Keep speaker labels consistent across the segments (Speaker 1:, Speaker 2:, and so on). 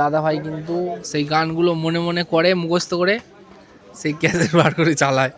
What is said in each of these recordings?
Speaker 1: দাদা ভাই কিন্তু সেই গানগুলো মনে মনে করে মুখস্থ করে সেই ক্যাসেট বার করে চালায়।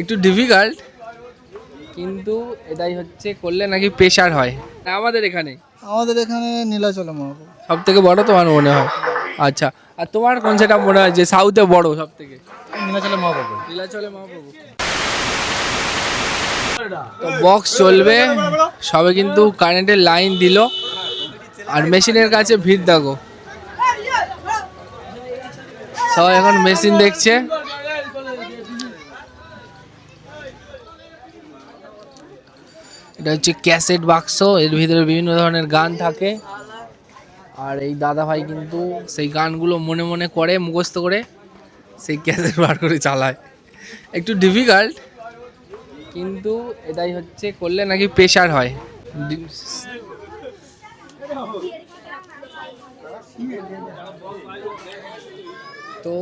Speaker 1: একটু ডিফিকাল্ট কিন্তু এটাই হচ্ছে করলে নাকি প্রেশার হয়। আমাদের এখানে?
Speaker 2: আমাদের এখানে নীলাচলে মহাপুর
Speaker 1: সব থেকে বড় তোমার মনে হয়? আচ্ছা আর তোমার কোন সেটা মনে হয় যে সাউথে বড় সব থেকে
Speaker 2: নীলাচলে মহাপুর
Speaker 1: নীলাচলে মহাপ্রভু। তো বক্স চলবে সবে কিন্তু কারেন্টের লাইন দিল আর মেশিনের কাছে ভিড় দেখো। সবাই এখন মেশিন দেখছে। এটা হচ্ছে ক্যাসেট বাক্স, এর ভিতরে বিভিন্ন ধরনের গান থাকে। আর এই দাদা ভাই কিন্তু সেই গানগুলো মনে মনে করে, মুখস্থ করে, সেই ক্যাসেট বার করে চালায়। একটু ডিফিকাল্ট কিন্তু এটাই হচ্ছে করলে নাকি প্রেশার হয়। তো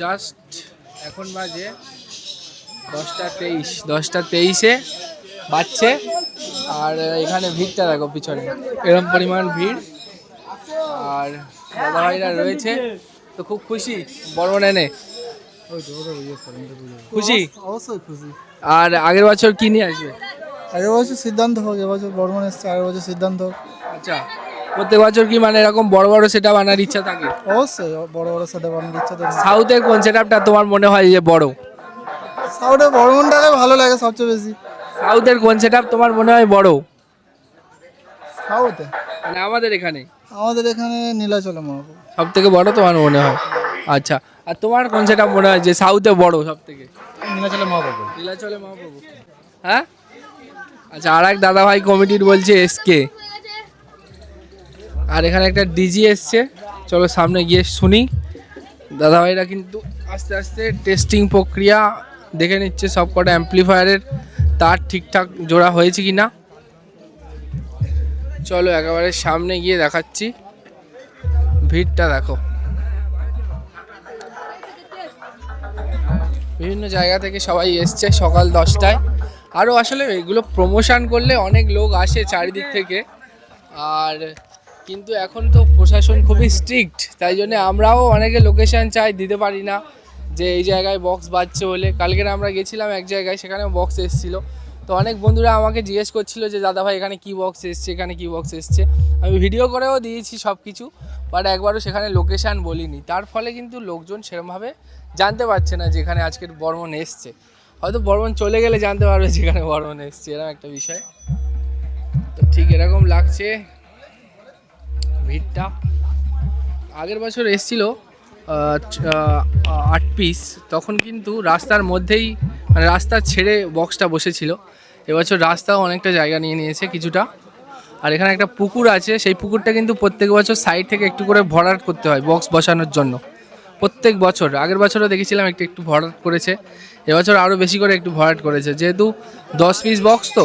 Speaker 1: জাস্ট এখন বাজে দশটা তেইশ দশটা তেইশে বাজছে। আর এখানে ভিড়টা দেখো পিছনে এরম পরিমাণ ভিড়। আর দাদাভাইরা রয়েছে তো খুব খুশি বড় নেনে খুশি
Speaker 2: অবশ্যই খুশি?
Speaker 1: আর আগের বছর কি নিয়ে আসবে?
Speaker 2: আগের বছর সিদ্ধান্ত হোক এবছর বর্মন এসছে আগের বছর সিদ্ধান্ত হোক।
Speaker 1: আচ্ছা। প্রত্যেক বছর কি মানে এরকম বড় বড় সেটা আনার ইচ্ছা থাকে?
Speaker 2: অবশ্যই বড় বড় সেটা বানানোর ইচ্ছা তো
Speaker 1: সাউথের কোন সেটআপটা তোমার মনে হয় যে বড়?
Speaker 2: সাউথে বর্মনটাকে ভালো লাগে সবচেয়ে বেশি।
Speaker 1: সাউথের কোন সেটআপ তোমার মনে হয় বড়?
Speaker 2: সাউথে?
Speaker 1: মানে আমাদের এখানে?
Speaker 2: আমাদের এখানে নীলাচলে মহাপুর
Speaker 1: সব থেকে বড় তোমার মনে হয়? আচ্ছা আর তোমার কোন সেটা মনে হয় যে সাউথে বড় সব থেকে
Speaker 2: নীলাচলে মহাপুর
Speaker 1: নীলাচলে মহাপ্রভু। হ্যাঁ? আচ্ছা আর এক দাদা ভাই কমিটির বলছে এসকে। আর এখানে একটা ডিজি এসছে। চলো সামনে গিয়ে শুনি। দাদাভাইরা কিন্তু আস্তে আস্তে টেস্টিং প্রক্রিয়া দেখে নিচ্ছে সব কটা অ্যাম্প্লিফায়ারের তার ঠিকঠাক জোড়া হয়েছে কি না চলো একেবারে সামনে গিয়ে দেখাচ্ছি। ভিড়টা দেখো। বিভিন্ন জায়গা থেকে সবাই এসছে সকাল দশটায়। আরও আসলে এগুলো প্রমোশন করলে অনেক লোক আসে চারিদিক থেকে। আর কিন্তু এখন তো প্রশাসন খুবই স্ট্রিক্ট তাই জন্য আমরাও অনেকে লোকেশন চাই, দিতে পারি না যে এই জায়গায় বক্স বাজছে বলে। কালকে আমরা গেছিলাম এক জায়গায় সেখানে বক্স এসেছিল। তো অনেক বন্ধুরা আমাকে জিজ্ঞেস করছিল যে, দাদা ভাই, এখানে কী বক্স এসছে? এখানে কী বক্স এসছে? আমি ভিডিও করেও দিয়েছি সব কিছু বাট একবারও সেখানে লোকেশান বলিনি। তার ফলে কিন্তু লোকজন সেরমভাবে জানতে পারছে না যে, এখানে আজকের বর্মন এসছে। হয়তো বর্মন চলে গেলে জানতে পারবে যেখানে বর্মন এসছে এরকম একটা বিষয়। তো ঠিক এরকম লাগছে। ভিড়টা। আগের বছর এসছিল আট পিস তখন কিন্তু রাস্তার মধ্যেই মানে রাস্তা ছেড়ে বক্সটা বসেছিল। এবছর রাস্তাও অনেকটা জায়গা নিয়ে নিয়েছে কিছুটা। আর এখানে একটা পুকুর আছে, সেই পুকুরটা কিন্তু প্রত্যেক বছর সাইড থেকে একটু করে ভরাট করতে হয় বক্স বসানোর জন্য। প্রত্যেক বছর। আগের বছরও দেখেছিলাম একটু একটু ভরাট করেছে। এবছর আরও বেশি করে একটু ভরাট করেছে। যেহেতু দশ পিস বক্স তো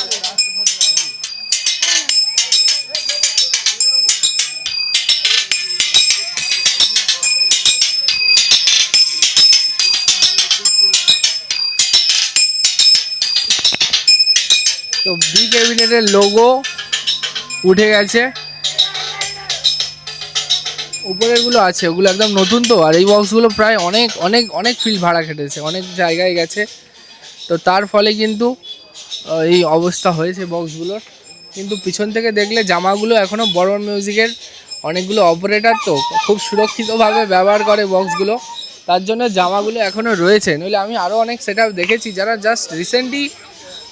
Speaker 1: ক্যাবিনেটের লোগো উঠে গেছে। উপরেরগুলো আছে, ওগুলো একদম নতুন তো, আর এই বক্সগুলো প্রায় অনেক অনেক অনেক ফিল্ড ভাড়া খেটেছে, অনেক জায়গায় গেছে। তো তার ফলে কিন্তু এই অবস্থা হয়েছে বক্সগুলোর কিন্তু পিছন থেকে দেখলে জামাগুলো এখনও বড় মিউজিকের অনেকগুলো অপারেটর তো, খুব সুরক্ষিতভাবে ব্যবহার করে বক্সগুলো তার জন্য জামাগুলো এখনও রয়েছে। নইলে আমি আরও অনেক সেট দেখেছি যারা জাস্ট রিসেন্টলি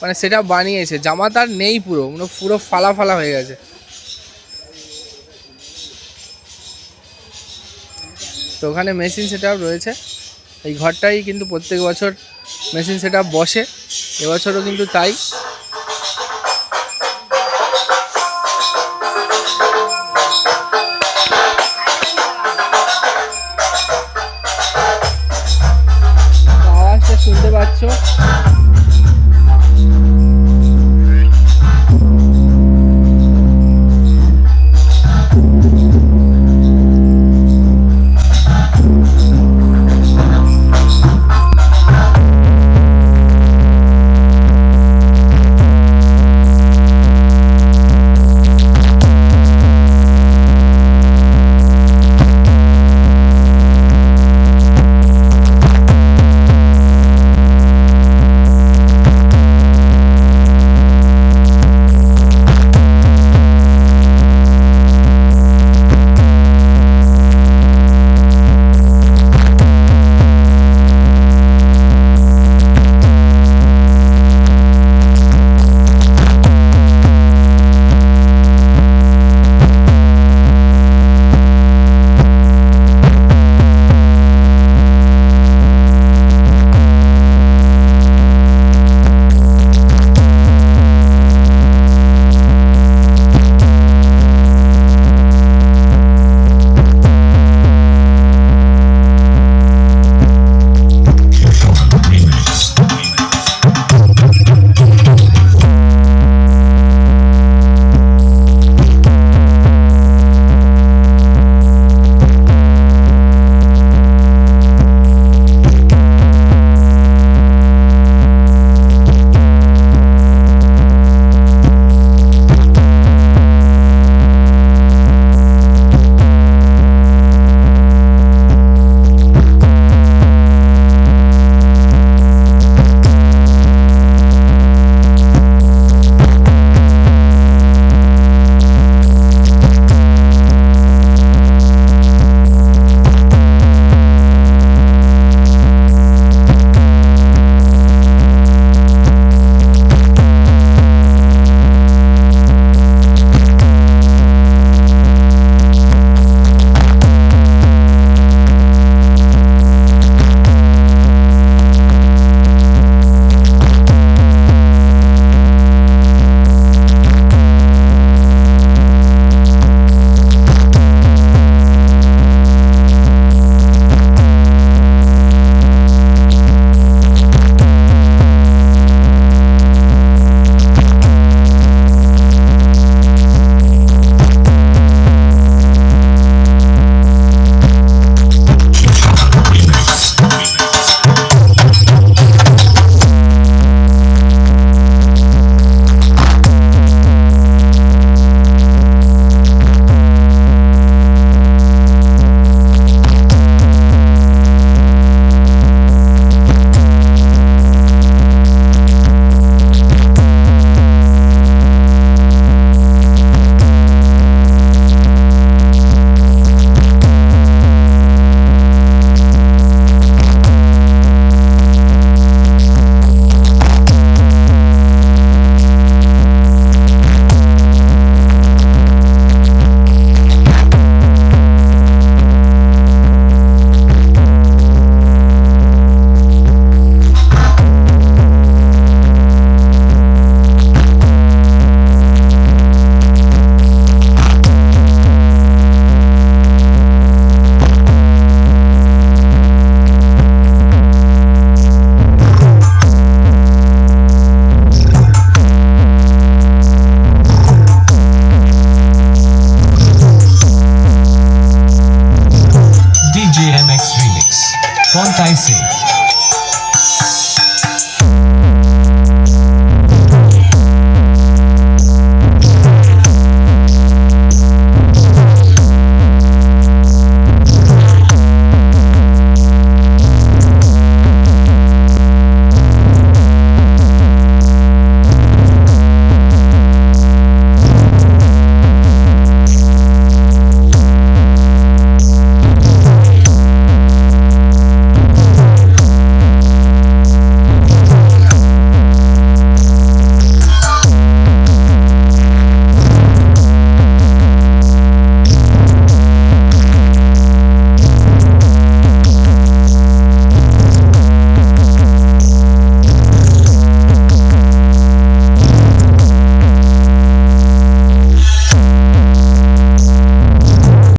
Speaker 1: মানে সেটা বানিয়েছে। জামা তার নেই পুরো মানে পুরো ফালা ফালা হয়ে গেছে। তো ওখানে মেশিন সেট রয়েছে। এই ঘরটাই কিন্তু প্রত্যেক বছর মেশিন সেট বসে। এবছরও কিন্তু তাই। আওয়াজটা শুনতে পাচ্ছ?
Speaker 3: Conta-se.